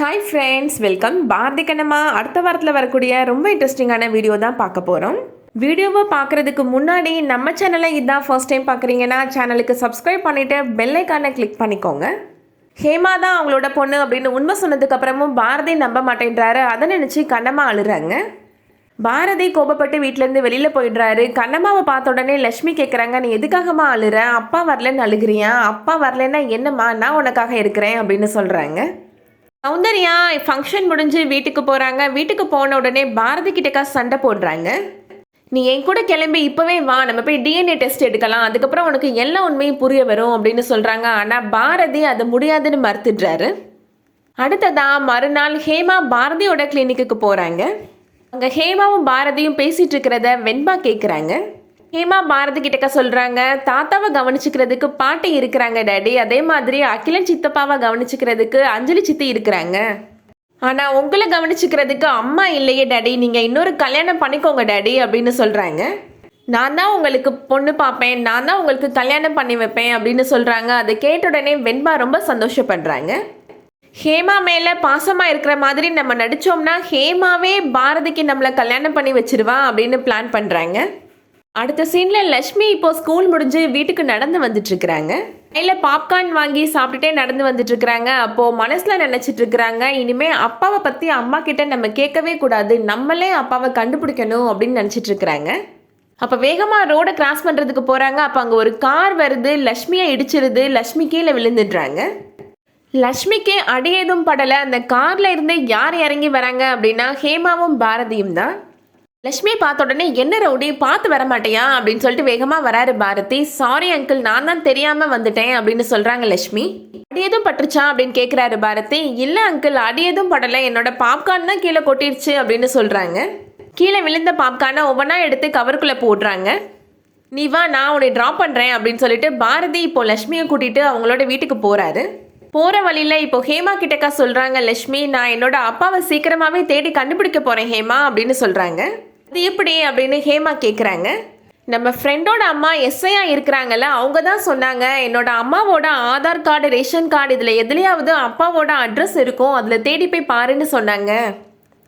Hi friends welcome Bharathi Kannamma அடுத்த வாரத்தில் வரக்கூடிய ரொம்ப இன்ட்ரெஸ்டிங்கான வீடியோ தான் பார்க்க போகிறோம் வீடியோவை பார்க்குறதுக்கு முன்னாடி நம்ம சேனலை இதான் ஃபர்ஸ்ட் டைம் பார்க்குறீங்கன்னா சேனலுக்கு சப்ஸ்கிரைப் பண்ணிவிட்டு பெல்லைக்கானை கிளிக் பண்ணிக்கோங்க. ஹேமா தான் அவங்களோட பொண்ணு அப்படின்னு உண்மை சொன்னதுக்கப்புறமும் பாரதி நம்ப மாட்டேன்றாரு. அதை நினச்சி கண்ணம்மா அழுறாங்க. பாரதி கோபப்பட்டு வீட்டிலேருந்து வெளியில் போயிடுறாரு. கண்ணம்மாவை பார்த்த உடனே லக்ஷ்மி கேட்குறாங்க நீ எதுக்காகம்மா அழுற? அப்பா வரலன்னு அழுகிறியா? அப்பா வரலன்னா என்னம்மா? நான் உனக்காக இருக்கிறேன் அப்படின்னு சொல்கிறாங்க சௌந்தர்யா ஃபங்க்ஷன் முடிஞ்சு வீட்டுக்கு போகிறாங்க வீட்டுக்கு போன உடனே பாரதி கிட்டக்கா சண்டை போடுறாங்க. நீ என் கூட கிளம்பி இப்போவே வா. நம்ம போய் டிஎன்ஏ டெஸ்ட் எடுக்கலாம். அதுக்கப்புறம் உனக்கு எல்லா உண்மையும் புரிய வரும் அப்படின்னு சொல்கிறாங்க ஆனால் பாரதி அது முடியாதுன்னு மறுத்துடுறாரு. அடுத்ததா மறுநாள் ஹேமா பாரதியோட கிளினிக்குக்கு போகிறாங்க அங்கே ஹேமாவும் பாரதியும் பேசிகிட்டு இருக்கிறத வெண்பா கேட்குறாங்க ஹேமா பாரதி கிட்டக்க சொல்கிறாங்க தாத்தாவை கவனிச்சுக்கிறதுக்கு பாட்டி இருக்கிறாங்க டேடி. அதே மாதிரி அகிலன் சித்தப்பாவை கவனிச்சுக்கிறதுக்கு அஞ்சலி சித்தி இருக்கிறாங்க. ஆனால் உங்களை கவனிச்சுக்கிறதுக்கு அம்மா இல்லையே டேடி. நீங்கள் இன்னொரு கல்யாணம் பண்ணிக்கோங்க டேடி அப்படின்னு சொல்கிறாங்க நான் தான் உங்களுக்கு பொண்ணு பார்ப்பேன் நான் தான் உங்களுக்கு கல்யாணம் பண்ணி வைப்பேன் அப்படின்னு சொல்கிறாங்க அதை கேட்ட உடனே வெண்பா ரொம்ப சந்தோஷப்படுறாங்க. ஹேமா மேலே பாசமாக இருக்கிற மாதிரி நம்ம நடித்தோம்னா ஹேமாவே பாரதிக்கு நம்மளை கல்யாணம் பண்ணி வச்சிருவா அப்படின்னு பிளான் பண்ணுறாங்க அடுத்த சீனில் லக்ஷ்மி இப்போ ஸ்கூல் முடிஞ்சு வீட்டுக்கு நடந்து வந்துட்டு இருக்கிறாங்க கையில் பாப்கார்ன் வாங்கி சாப்பிட்டுட்டே நடந்து வந்துட்டு இருக்கிறாங்க அப்போது மனசில் நினைச்சிட்டு இருக்கிறாங்க இனிமே அப்பாவை பற்றி அம்மா கிட்ட நம்ம கேட்கவே கூடாது. நம்மளே அப்பாவை கண்டுபிடிக்கணும் அப்படின்னு நினைச்சிட்டு இருக்கிறாங்க அப்போ வேகமாக ரோடை கிராஸ் பண்ணுறதுக்கு போகிறாங்க அப்போ அங்கே ஒரு கார் வருது. லக்ஷ்மியை இடிச்சிருது. லக்ஷ்மி கீழே விழுந்துடுறாங்க. லக்ஷ்மிக்கு அடி எதுவும் படலை. அந்த காரில் இருந்து யார் இறங்கி வராங்க அப்படின்னா ஹேமாவும் பாரதியும் தான். லக்ஷ்மி பார்த்த உடனே என்ன ரவுடி பார்த்து வர மாட்டியா? அப்படின்னு சொல்லிட்டு வேகமாக வராரு பாரதி. சாரி அங்கிள் நான் தான் தெரியாமல் வந்துட்டேன் அப்படின்னு சொல்கிறாங்க லக்ஷ்மி அடி எதுவும் பட்டுருச்சா? அப்படின்னு கேட்குறாரு பாரதி. இல்லை அங்கிள் அடி எதுவும் படலை. என்னோட பாப்கார்ன் தான் கீழே கொட்டிடுச்சு அப்படின்னு சொல்கிறாங்க கீழே விழுந்த பாப்கார்னை ஒவ்வொன்றா எடுத்து கவருக்குள்ளே போடுறாங்க. நீ வா நான் உன்னை ட்ராப் பண்ணுறேன் அப்படின்னு சொல்லிட்டு பாரதி இப்போ லக்ஷ்மியை கூட்டிகிட்டு அவங்களோட வீட்டுக்கு போகிறாரு போகிற வழியில் இப்போ ஹேமா கிட்டக்கா சொல்கிறாங்க லக்ஷ்மி நான் என்னோட அப்பாவை சீக்கிரமாகவே தேடி கண்டுபிடிக்க போகிறேன் ஹேமா அப்படின்னு சொல்கிறாங்க அது எப்படி அப்படின்னு ஹேமா கேட்குறாங்க நம்ம ஃப்ரெண்டோட அம்மா எஸ்ஐயா இருக்கிறாங்கல்ல அவங்க தான் சொன்னாங்க என்னோட அம்மாவோட ஆதார் கார்டு ரேஷன் கார்டு இதில் எதுலையாவது அப்பாவோட அட்ரஸ் இருக்கும் அதில் தேடி போய் பாருன்னு சொன்னாங்க.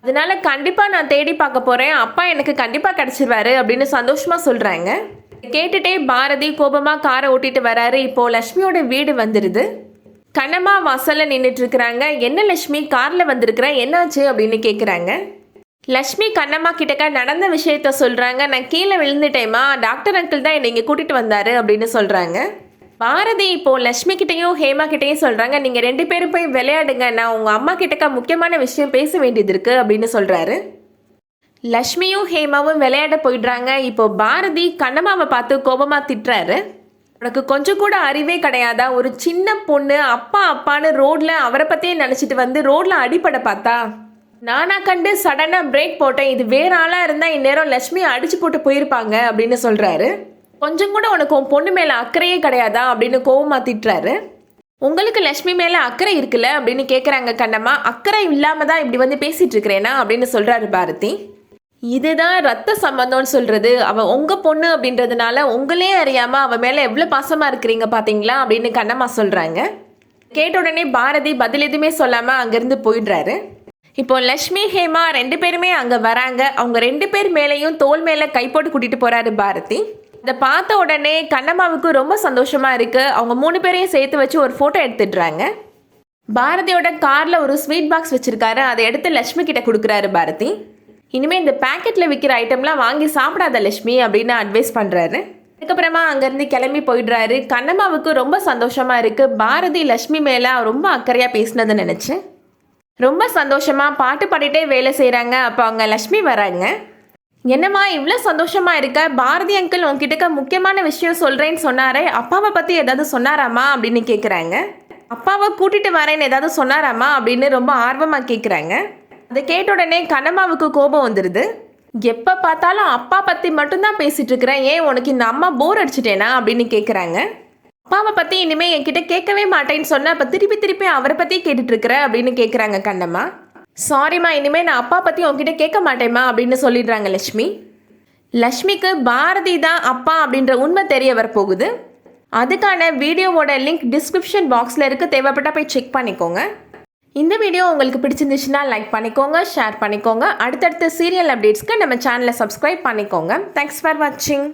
அதனால கண்டிப்பாக நான் தேடி பார்க்க போகிறேன் அப்பா எனக்கு கண்டிப்பாக கிடச்சிருவாரு அப்படின்னு சந்தோஷமாக சொல்கிறாங்க கேட்டுட்டே பாரதி கோபமாக காரை ஓட்டிட்டு வராரு இப்போது லக்ஷ்மியோட வீடு வந்துடுது கண்ணம்மா வாசலில் நின்றுட்டு இருக்கிறாங்க என்ன லக்ஷ்மி காரில் வந்திருக்கிறேன் என்னாச்சு? அப்படின்னு கேட்குறாங்க லக்ஷ்மி கண்ணம்மா கிட்டக்க நடந்த விஷயத்த சொல்கிறாங்க நான் கீழே விழுந்துட்டேம்மா. டாக்டர் அங்கிள் தான் என்னை இங்கே கூட்டிகிட்டு வந்தார் அப்படின்னு சொல்கிறாங்க பாரதி இப்போ லக்ஷ்மி கிட்டேயும் ஹேமா கிட்டேயும் சொல்கிறாங்க நீங்கள் ரெண்டு பேரும் போய் விளையாடுங்க. நான் உங்கள் அம்மா கிட்டக்க முக்கியமான விஷயம் பேச வேண்டியது இருக்குது அப்படின்னு சொல்கிறாரு லக்ஷ்மியும் ஹேமாவும் விளையாட போயிடுறாங்க. இப்போ பாரதி கண்ணம்மாவை பார்த்து கோபமாக திட்டுறாரு. உனக்கு கொஞ்சம் கூட அறிவே கிடையாதா? ஒரு சின்ன பொண்ணு அப்பா அப்பான்னு ரோட்ல அவரை பத்தியே நினைச்சிட்டு வந்து ரோட்ல அடிப்பட பார்த்தா? நானா கண்டு சடனாக பிரேக் போட்டேன். இது வேற ஆளாக இருந்தால் இந்நேரம் லட்சுமி அடிச்சு போட்டு போயிருப்பாங்க அப்படின்னு சொல்கிறாரு கொஞ்சம் கூட உனக்கு உன் பொண்ணு மேலே அக்கறையே கிடையாதா அப்படின்னு கோவமா திட்டுறாரு உங்களுக்கு லட்சுமி மேலே அக்கறை இருக்குல்ல அப்படின்னு கேட்குறாங்க கண்ணம்மா. அக்கறை இல்லாமல் தான் இப்படி வந்து பேசிகிட்டு இருக்கிறேனா அப்படின்னு சொல்கிறாரு பாரதி. இதுதான் ரத்த சம்பந்தம்னு சொல்கிறது அவள் உங்கள் பொண்ணு அப்படின்றதுனால உங்களே அறியாமல் அவள் மேலே எவ்வளோ பாசமாக இருக்கிறீங்க பார்த்தீங்களா அப்படின்னு கண்ணம்மா சொல்கிறாங்க கேட்ட உடனே பாரதி பதில் எதுவுமே சொல்லாமல் அங்கேருந்து போயிடுறாரு. இப்போ லக்ஷ்மி ஹேமா ரெண்டு பேருமே அங்கே வராங்க. அவங்க ரெண்டு பேர் மேலேயும் தோல் மேலே கை போட்டு கூட்டிகிட்டு போகிறாரு பாரதி. இதை பார்த்த உடனே கண்ணம்மாவுக்கு ரொம்ப சந்தோஷமாக இருக்குது அவங்க மூணு பேரையும் சேர்த்து வச்சு ஒரு ஃபோட்டோ எடுத்துடுறாங்க. பாரதியோட காரில் ஒரு ஸ்வீட் பாக்ஸ் வச்சுருக்காரு. அதை எடுத்து லக்ஷ்மி கிட்ட கொடுக்குறாரு பாரதி. இனிமேல் இந்த பேக்கெட்டில் விற்கிற ஐட்டம்லாம் வாங்கி சாப்பிடாத லக்ஷ்மி அப்படின்னு அட்வைஸ் பண்ணுறாரு அதுக்கப்புறமா அங்கேருந்து கிளம்பி போயிடுறாரு. கண்ணம்மாவுக்கு ரொம்ப சந்தோஷமாக இருக்குது பாரதி லட்சுமி மேலே ரொம்ப அக்கறையாக பேசினதை நினச்சேன் ரொம்ப சந்தோஷமா பாட்டு பாடிட்டே வேலை செய்கிறாங்க அப்போ அவங்க லக்ஷ்மி வராங்க. என்னம்மா இவ்வளோ சந்தோஷமா இருக்க? பாரதி அங்கிள் உங்ககிட்ட முக்கியமான விஷயம் சொல்கிறேன்னு சொன்னாரே. அப்பாவை பற்றி ஏதாவது சொன்னாராமா அப்படின்னு கேட்குறாங்க அப்பாவை கூட்டிட்டு வரேன்னு ஏதாவது சொன்னாராமா அப்படின்னு ரொம்ப ஆர்வமாக கேட்குறாங்க அதை கேட்ட உடனே கண்ணம்மாவுக்கு கோபம் வந்துடுது எப்போ பார்த்தாலும் அப்பா பற்றி மட்டும்தான் பேசிகிட்டு இருக்கிறேன். ஏன் உனக்கு இந்த அம்மா போர் அடிச்சிட்டேனா? அப்படின்னு கேட்குறாங்க அப்பாவை பற்றி இனிமேல் என்கிட்ட கேட்கவே மாட்டேன்னு சொன்ன அப்போ திருப்பி திருப்பி அவரை பற்றி கேட்டுட்ருக்குற இருக்கிற அப்படின்னு கேட்குறாங்க கண்ணம்மா. சாரிம்மா இனிமேல் நான் அப்பா பற்றி உங்ககிட்ட கேட்க மாட்டேம்மா அப்படின்னு சொல்லிடுறாங்க லக்ஷ்மி லக்ஷ்மிக்கு பாரதி தான் அப்பா அப்படின்ற உண்மை தெரிய வரப்போகுது. அதுக்கான வீடியோவோட லிங்க் டிஸ்கிரிப்ஷன் பாக்ஸில் இருக்க. தேவைப்பட்டால் போய் செக் பண்ணிக்கோங்க. இந்த வீடியோ உங்களுக்கு பிடிச்சிருந்துச்சுன்னா லைக் பண்ணிக்கோங்க ஷேர் பண்ணிக்கோங்க. அடுத்தடுத்த சீரியல் அப்டேட்ஸ்க்கு நம்ம சேனலை சப்ஸ்கிரைப் பண்ணிக்கோங்க. தேங்க்ஸ் ஃபார் வாட்சிங்